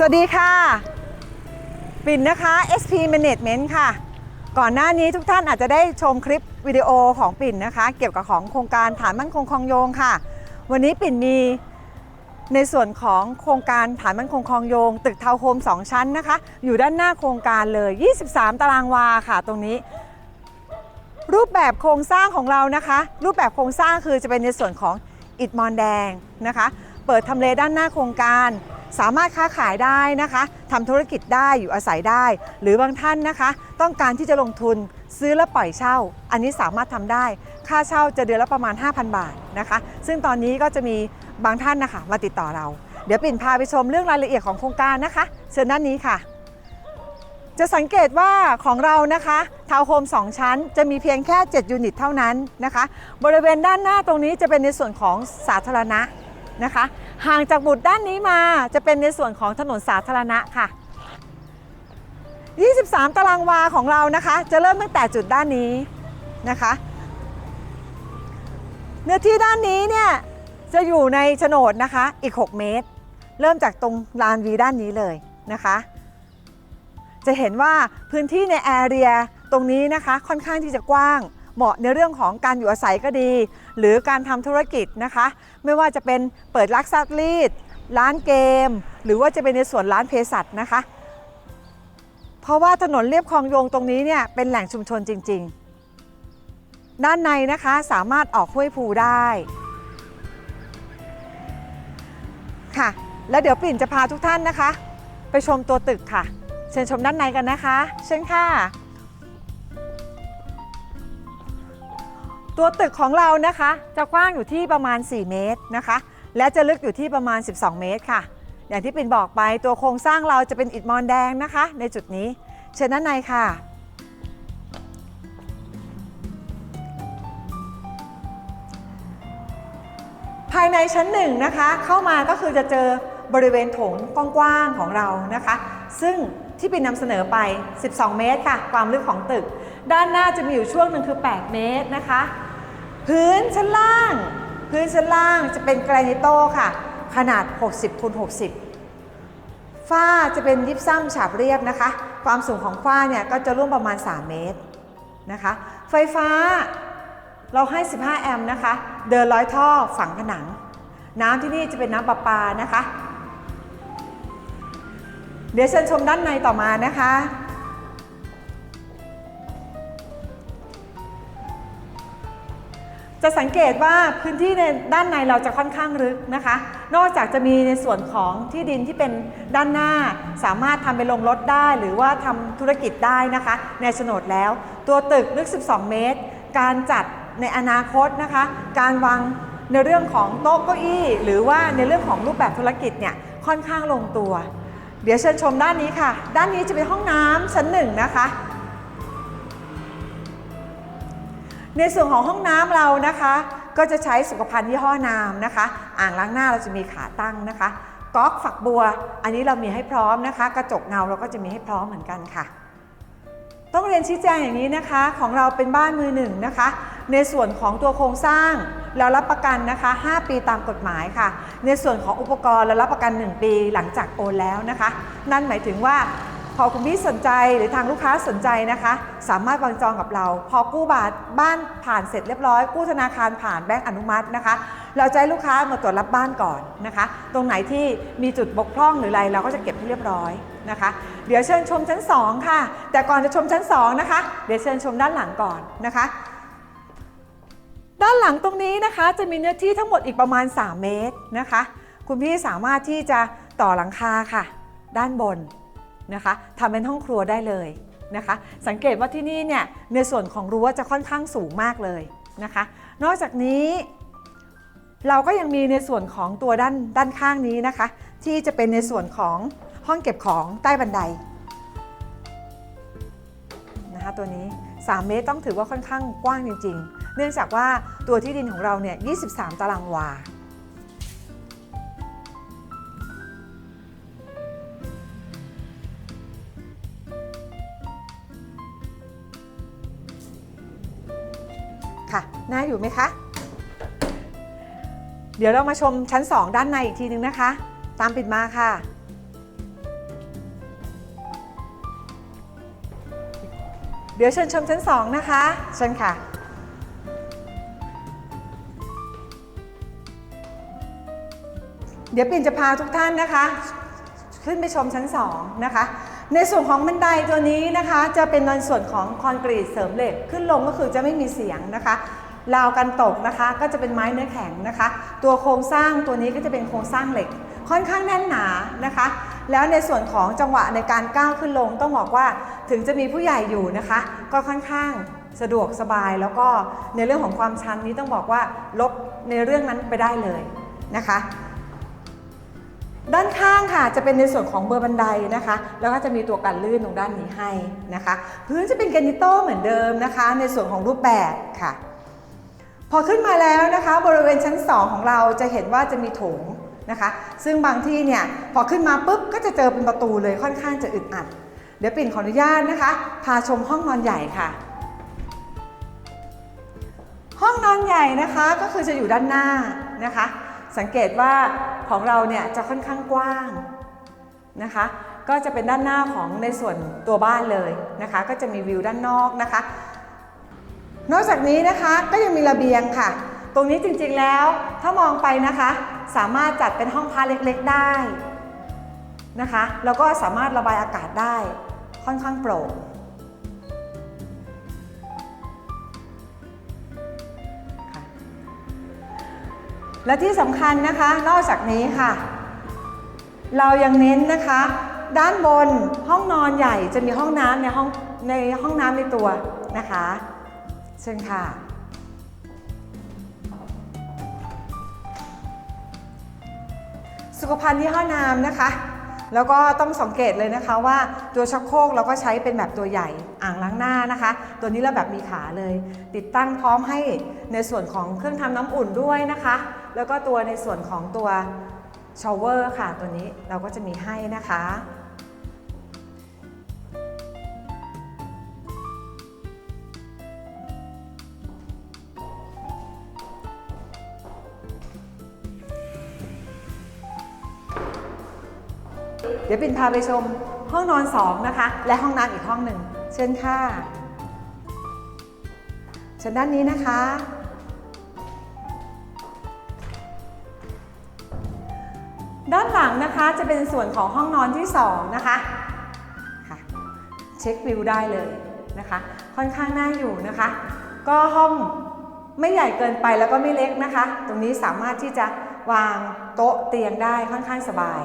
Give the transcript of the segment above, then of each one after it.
สวัสดีค่ะปิ่นนะคะ SP Management ค่ะ ก่อนหน้านี้ทุกท่านอาจจะได้ชมคลิปวิดีโอของปิ่นนะคะ เกี่ยวกับของโครงการฐานมั่นคงคลองโยงค่ะ วันนี้ปิ่นมีในส่วนของโครงการฐานมั่นคงคลองโยง ตึกทาวน์โฮม 2 ชั้นนะคะ อยู่ด้านหน้าโครงการเลย 23 ตารางวาค่ะ ตรงนี้ รูปแบบโครงสร้างของเรานะคะ รูปแบบโครงสร้างคือจะเป็นในส่วนของอิฐมอนแดงนะคะ เปิดทำเลด้านหน้าโครงการ สามารถค้าขายได้นะคะทำธุรกิจได้อยู่อาศัยได้ หรือบางท่านนะคะ ต้องการที่จะลงทุนซื้อแล้วปล่อยเช่า อันนี้สามารถทำได้ ค่าเช่าจะเดือนละประมาณ 5,000 บาทนะคะ ซึ่งตอนนี้ก็จะมีบางท่านนะคะมาติดต่อเรา เดี๋ยวปิ่นพาไปชมเรื่องรายละเอียดของโครงการนะคะ เชิญด้านนี้ค่ะ จะสังเกตว่าของเรานะคะทาวน์โฮม2 ชั้น จะมีเพียงแค่ 7 ยูนิตเท่านั้นนะคะ บริเวณด้านหน้าตรงนี้จะเป็นในส่วนของสาธารณะ นะคะ ห่างจากบุตรด้านนี้มาจะเป็นในส่วนของถนนสาธารณะค่ะ 23 ตารางวาของเรานะคะ จะเริ่มตั้งแต่จุดด้านนี้นะคะ เนื้อที่ด้านนี้เนี่ยจะอยู่ในโฉนดนะคะอีก 6 เมตร เริ่มจากตรงลานวีด้านนี้เลยนะคะ จะเห็นว่าพื้นที่ในแอเรียตรงนี้นะคะค่อนข้างที่จะกว้าง เหมาะในเรื่องของการอยู่อาศัยก็ดี หรือการทำธุรกิจนะคะ ไม่ว่าจะเป็นเปิดลักซักรีด ร้านเกม หรือว่าจะเป็นในส่วนร้านเภสัชนะคะ เพราะว่าถนนเลียบคลองโยงตรงนี้เนี่ยเป็นแหล่งชุมชนจริง ๆ ด้านในนะคะสามารถออกห้วยภูได้ค่ะแล้วเดี๋ยวปิ่นจะพาทุกท่านนะคะ ไปชมตัวตึกค่ะ เชิญชมด้านในกันนะคะ เชิญค่ะ ตัวตึกของเรานะคะ จะกว้างอยู่ที่ประมาณ 4 เมตรนะคะ และจะลึกอยู่ที่ประมาณ 12 เมตรค่ะ อย่างที่ปินบอกไปตัวโครงสร้างเราจะเป็นอิฐมอนแดงนะคะ ในจุดนี้เชิญด้านในค่ะ ภายในชั้นหนึ่งนะคะ เข้ามาก็คือจะเจอบริเวณโถงกว้างๆของเรานะคะ ซึ่งที่ปินนำเสนอไป 12 เมตรค่ะ ความลึกของตึก ด้านหน้าจะมีอยู่ช่วงหนึ่งคือ 8 เมตรนะคะ พื้นชั้นล่าง พื้นชั้นล่างจะเป็นแกรนิโตค่ะ ขนาด 60คูณ60 ฝ้าจะเป็นยิปซัมฉาบเรียบนะคะ ความสูงของฝ้าเนี่ยก็จะร่วมประมาณ 3 เมตรนะคะ ไฟฟ้าเราให้ 15 แอมป์นะคะ เดินร้อยท่อฝังผนัง น้ำที่นี่จะเป็นน้ำประปานะคะ เดี๋ยวเชิญชมด้านในต่อมานะคะ จะสังเกตว่าพื้นที่ในด้านในเราจะค่อนข้างลึกนะคะ นอกจากจะมีในส่วนของที่ดินที่เป็นด้านหน้า สามารถทำเป็นโรงรถได้ หรือว่าทำธุรกิจได้นะคะ ในโฉนดแล้ว ตัวตึกลึก 12 เมตร การจัดในอนาคตนะคะ การวางในเรื่องของโต๊ะเก้าอี้ หรือว่าในเรื่องของรูปแบบธุรกิจเนี่ยค่อนข้างลงตัว เดี๋ยวเชิญชมด้านนี้ค่ะ ด้านนี้จะเป็นห้องน้ำชั้นหนึ่งนะคะ ในส่วนของห้องน้ำเรานะคะ ก็จะใช้สุขภัณฑ์ยี่ห้อนามนะคะ อ่างล้างหน้าเราจะมีขาตั้งนะคะก๊อกฝักบัว อันนี้เรามีให้พร้อมนะคะ กระจกเงาเราก็จะมีให้พร้อมเหมือนกันค่ะ ต้องเรียนชี้แจงอย่างนี้นะคะ ของเราเป็นบ้านมือหนึ่งนะคะ ในส่วนของตัวโครงสร้างเรารับประกันนะคะ 5 ปีตามกฎหมายค่ะ ในส่วนของอุปกรณ์เรารับประกัน 1 ปีหลังจากโอนแล้วนะคะ นั่นหมายถึงว่า พอคุณพี่สนใจหรือทางลูกค้าสนใจนะคะ สามารถวางจองกับเรา พอกู้บาทบ้านผ่านเสร็จเรียบร้อย กู้ธนาคารผ่านแบงก์อนุมัตินะคะ เราจะให้ลูกค้ามาตรวจรับบ้านก่อนนะคะ ตรงไหนที่มีจุดบกพร่องหรืออะไรเราก็จะเก็บให้เรียบร้อยนะคะ เดี๋ยวเชิญชมชั้น 2 ค่ะ แต่ก่อนจะชมชั้น 2 นะคะ เดี๋ยวเชิญชมด้านหลังก่อนนะคะด้านหลังตรงนี้นะคะจะมีเนื้อที่ทั้งหมดอีกประมาณ 3 เมตรนะคะ คุณพี่สามารถที่จะต่อหลังคาค่ะ ด้านบน นะคะทำเป็นห้องครัวได้เลยนะคะ สังเกตว่าที่นี่เนี่ยในส่วนของรั้วจะค่อนข้างสูงมากเลยนะคะ นอกจากนี้ เราก็ยังมีในส่วนของตัวด้านด้านข้างนี้นะคะ ที่จะเป็นในส่วนของห้องเก็บของใต้บันไดนะคะตัวนี้ 3 เมตรต้องถือว่าค่อนข้างกว้างจริง ๆ เนื่องจากว่าตัวที่ดินของเราเนี่ย 23 ตารางวา ค่ะ น่าอยู่ไหมคะ เดี๋ยวเรามาชมชั้น 2 ด้านในอีกทีนึงนะคะ ตามปิดมาค่ะเดี๋ยวเชิญชมชั้น 2 นะคะ เชิญค่ะ เดี๋ยวปิ่นจะพาทุกท่านนะคะ ขึ้นไปชมชั้น 2 นะคะ ในส่วนของบันไดตัวนี้นะคะ จะเป็นในส่วนของคอนกรีตเสริมเหล็กขึ้นลงก็คือจะไม่มีเสียงนะคะราวกันตกนะคะ ก็จะเป็นไม้เนื้อแข็งนะคะ ตัวโครงสร้างตัวนี้ก็จะเป็นโครงสร้างเหล็ก ค่อนข้างแน่นหนานะคะ แล้วในส่วนของจังหวะในการก้าวขึ้นลงต้องบอกว่าถึงจะมีผู้ใหญ่อยู่นะคะ ก็ค่อนข้างสะดวกสบายแล้วก็ในเรื่องของความชันนี้ต้องบอกว่าลบในเรื่องนั้นไปได้เลยนะคะ ด้านข้างค่ะจะเป็นในส่วนของเบอร์บันไดนะคะ แล้วก็จะมีตัวกันลื่นตรงด้านนี้ให้นะคะ พื้นจะเป็นแกรนิโต้เหมือนเดิมนะคะ ในส่วนของรูปแบบค่ะ พอขึ้นมาแล้วนะคะ บริเวณชั้น 2 ของเราจะเห็นว่าจะมีโถงนะคะ ซึ่งบางที่เนี่ยพอขึ้นมาปุ๊บก็จะเจอเป็นประตูเลยค่อนข้างจะอึดอัด เดี๋ยวปิ่นขออนุญาตนะคะ พาชมห้องนอนใหญ่ค่ะห้องนอนใหญ่นะคะก็คือจะอยู่ด้านหน้านะคะ สังเกตว่าของเราเนี่ยจะค่อนข้างกว้างนะคะ ก็จะเป็นด้านหน้าของในส่วนตัวบ้านเลยนะคะ ก็จะมีวิวด้านนอกนะคะ นอกจากนี้นะคะก็ยังมีระเบียงค่ะ ตรงนี้จริงๆแล้วถ้ามองไปนะคะ สามารถจัดเป็นห้องพักเล็กๆได้นะคะ แล้วก็สามารถระบายอากาศได้ค่อนข้างโปร่ง และที่สำคัญนะคะ นอกจากนี้ค่ะ เรายังเน้นนะคะ ด้านบนห้องนอนใหญ่จะมีห้องน้ำในห้องในห้องน้ำในตัวนะคะเชิญค่ะ สุขภัณฑ์ที่ห้องน้ำนะคะ แล้วก็ต้องสังเกตเลยนะคะว่าตัวชักโครกเราก็ใช้เป็นแบบตัวใหญ่อ่างล้างหน้านะคะ ตัวนี้เราแบบมีขาเลย ติดตั้งพร้อมให้ในส่วนของเครื่องทำน้ำอุ่นด้วยนะคะ แล้วก็ตัวในส่วนของตัวชาวเวอร์ค่ะ ตัวนี้เราก็จะมีให้นะคะ เดี๋ยวปินพาไปชมห้องนอน 2 นะคะ และห้องน้ำอีกห้องหนึ่ง เชิญค่ะเชิญด้านนี้นะคะ หลังนะคะจะเป็นส่วนของห้องนอนที่2นะคะค่ะเช็ควิวได้เลยนะคะ ค่อนข้างน่าอยู่นะคะ ก็ห้องไม่ใหญ่เกินไปแล้วก็ไม่เล็กนะคะ ตรงนี้สามารถที่จะวางโต๊ะเตียงได้ค่อนข้างสบาย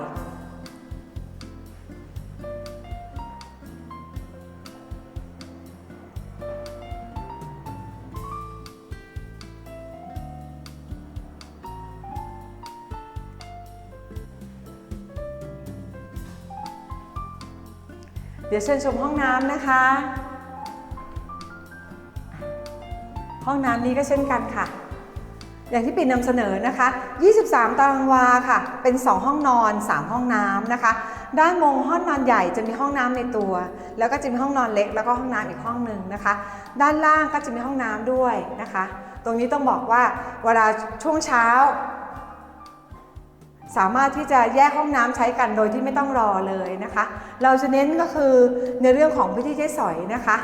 ดี๋ยวเชิญชมห้องน้ำนะคะ ห้องน้ำนี้ก็เช่นกันค่ะ อย่างที่ปิ่นนำเสนอนะคะ 23 ตารางวาค่ะ เป็น 2 ห้องนอน 3 ห้องน้ำนะคะ ด้านมงห้องนอนใหญ่จะมีห้องน้ำในตัว แล้วก็จะมีห้องนอนเล็ก แล้วก็ห้องน้ำอีกห้องหนึ่งนะคะ ด้านล่างก็จะมีห้องน้ำด้วยนะคะ ตรงนี้ต้องบอกว่าเวลาช่วงเช้า สามารถที่จะแยกห้องน้ำใช้กันโดยที่ไม่ต้องรอเลยนะคะ เราจะเน้นก็คือในเรื่องของพื้นที่ใช้สอยนะคะ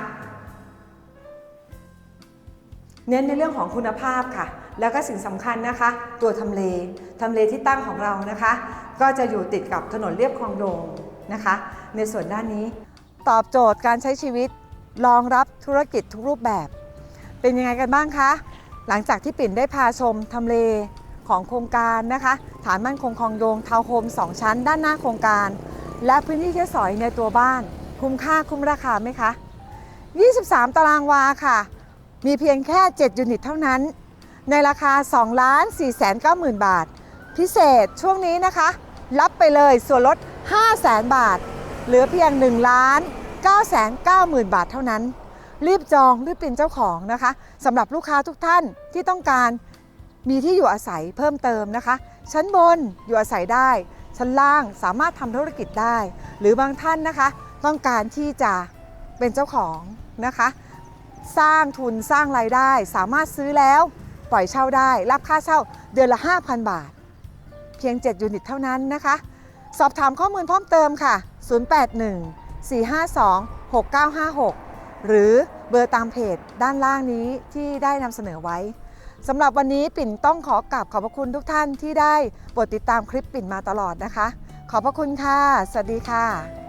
เน้นในเรื่องของคุณภาพค่ะ แล้วก็สิ่งสำคัญนะคะ ตัวทำเลทำเลที่ตั้งของเรานะคะ ก็จะอยู่ติดกับถนนเลียบคลองโดงนะคะ ในส่วนด้านนี้ ตอบโจทย์การใช้ชีวิตรองรับธุรกิจทุกรูปแบบ เป็นยังไงกันบ้างคะหลังจากที่ปิ่นได้พาชมทำเล ของโครงการนะคะฐานมั่นคงคลองโยงทาวน์โฮม 2 ชั้นด้านหน้าโครงการ และพื้นที่ใช้สอยในตัวบ้าน คุ้มค่าคุ้มราคาไหมคะ 23 ตารางวาค่ะ มีเพียงแค่ 7 ยูนิตเท่านั้น ในราคา 2 ล้าน 4 9 0 0 0 0บาท พิเศษช่วงนี้นะคะ รับไปเลยส่วนลด 5 0 0 0 0 0 บาท เหลือเพียง 1 ล้าน 9 9 0 0 0 0 บาทเท่านั้น รีบจองรีบเป็นเจ้าของนะคะสำหรับลูกค้าทุกท่านที่ต้องการ มีที่อยู่อาศัยเพิ่มเติมนะคะ ชั้นบนอยู่อาศัยได้ ชั้นล่างสามารถทำธุรกิจได้ หรือบางท่านนะคะ ต้องการที่จะเป็นเจ้าของนะคะ สร้างทุนสร้างรายได้ สามารถซื้อแล้วปล่อยเช่าได้ รับค่าเช่าเดือนละ 5,000 บาท เพียง 7 ยูนิตเท่านั้นนะคะ สอบถามข้อมูลเพิ่มเติมค่ะ 081 452 6956 หรือเบอร์ตามเพจด้านล่างนี้ที่ได้นำเสนอไว้ สำหรับวันนี้ปิ่นต้องขอกราบขอบพระคุณทุกท่านที่ได้โปรดติดตามคลิปปิ่นมาตลอดนะคะ ขอบพระคุณค่ะ สวัสดีค่ะ